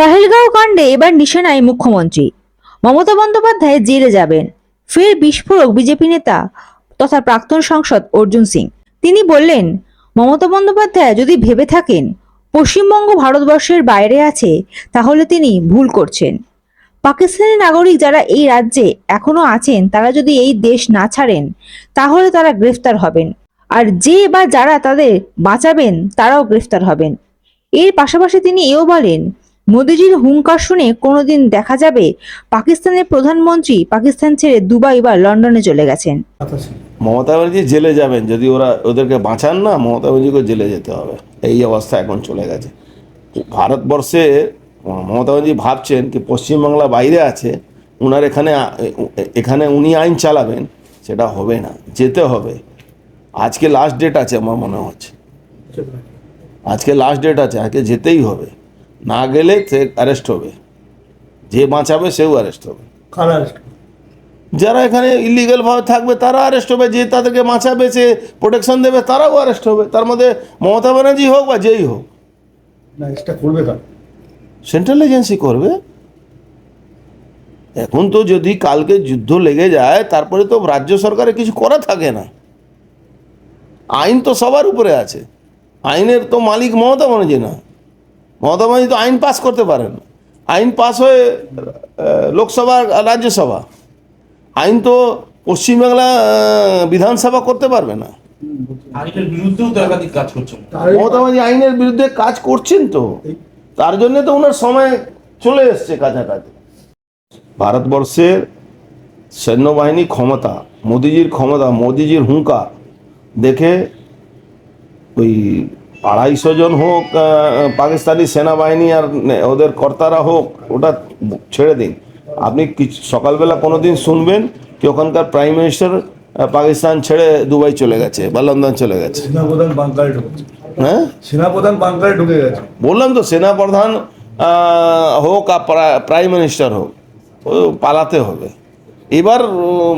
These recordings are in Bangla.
পাহেলগাঁও কাণ্ডে এবার নিশানায় মুখ্যমন্ত্রী। মমতা বন্দ্যোপাধ্যায় জেলে যাবেন। ফের বিস্ফোরক বিজেপি নেতা তথা প্রাক্তন সাংসদ অর্জুন সিং। তিনি বললেন, মমতা বন্দ্যোপাধ্যায় যদি ভেবে থাকেন, পশ্চিমবঙ্গ ভারতবর্ষের বাইরে আছে, তাহলে তিনি ভুল করছেন। পাকিস্তানি নাগরিক যারা এই রাজ্যে এখনও আছেন, তারা যদি এই দেশ না ছাড়েন, তাহলে তারা গ্রেফতার হবেন। আর যে বা যারা তাদের বাঁচাবেন, তারাও গ্রেফতার হবেন। এর পাশাপাশি তিনি এও বলেন মোদিজির হুঙ্কার শুনে কোনোদিন দেখা যাবে পাকিস্তানের প্রধানমন্ত্রী পাকিস্তান ছেড়ে দুবাই বা লন্ডনে চলে গেছেন। মমতা ব্যানার্জি জেলে যাবেন, যদি ওরা ওদেরকে বাঁচান না, মমতা ব্যানার্জিকে জেলে যেতে হবে। এই অবস্থা এখন চলে গেছে। ভারতবর্ষে মমতা ব্যানার্জি ভাবছেন কি পশ্চিমবাংলা বাইরে আছে ওনার এখানে এখানে উনি আইন চালাবেন, সেটা হবে না, যেতে হবে। আজকে লাস্ট ডেট আছে আমার মনে হচ্ছে। আজকে লাস্ট ডেট আছে, আজকে যেতেই হবে। না গেলে সে অ্যারেস্ট হবে। যে বাঁচাবে সেও অ্যারেস্ট হবে। কারা যারা এখানে ইলিগাল ভাবে থাকবে তারা অ্যারেস্ট হবে। যে তাদেরকে বাঁচাবে সে প্রোটেকশন দেবে তারাও অ্যারেস্ট হবে। তার মধ্যে মমতা ব্যানার্জি হোক বা যেই হোক। না এটা করবে কার? সেন্ট্রাল এজেন্সি করবে। এখন তো যদি কালকে যুদ্ধ লেগে যায় তারপরে তো রাজ্য সরকারের কিছু করা থাকে না। আইন তো সবার উপরে আছে। আইনের তো মালিক মমতা ব্যানার্জি না। মমতা ব্যানার্জি তো আইন পাস করতে পারেন। আইন পাস হয়ে লোকসভা আর রাজ্যসভা। আইন তো পশ্চিমবাংলা বিধানসভা করতে পারবে না। আইনের বিরুদ্ধেও তো একাধিক কাজ করছেন মমতা। ব্যানার্জি আইনের বিরুদ্ধে কাজ করছেন তো। তার জন্য তো ওনার সময় চলে এসছে কাছাকাছি। ভারতবর্ষের সৈন্যবাহিনী ক্ষমতা মোদিজির ক্ষমতা মোদিজির হুঙ্কার দেখে ওই আড়াইশো জন হোক আহ, পাকিস্তানি সেনাবাহিনী আর ওদের কর্তারা হোক ওটা ছেড়ে দিন। আপনি কিছু সকালবেলা কোনো দিন শুনবেন কি ওখানকার প্রাইম মিনিস্টার পাকিস্তান ছেড়ে দুবাই চলে গেছে বা লন্ডন চলে গেছে। হ্যাঁ? সেনাপ্রধান বাংকারে ঢুকে গেছে। বললাম তো সেনাপ্রধান আহ, হোক আর প্রাইম মিনিস্টার হোক ও পালাতে হবে। এবার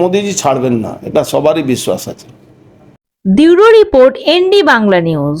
মোদিজি ছাড়বেন না এটা সবারই বিশ্বাস আছে। Bureau report ND Bangla news.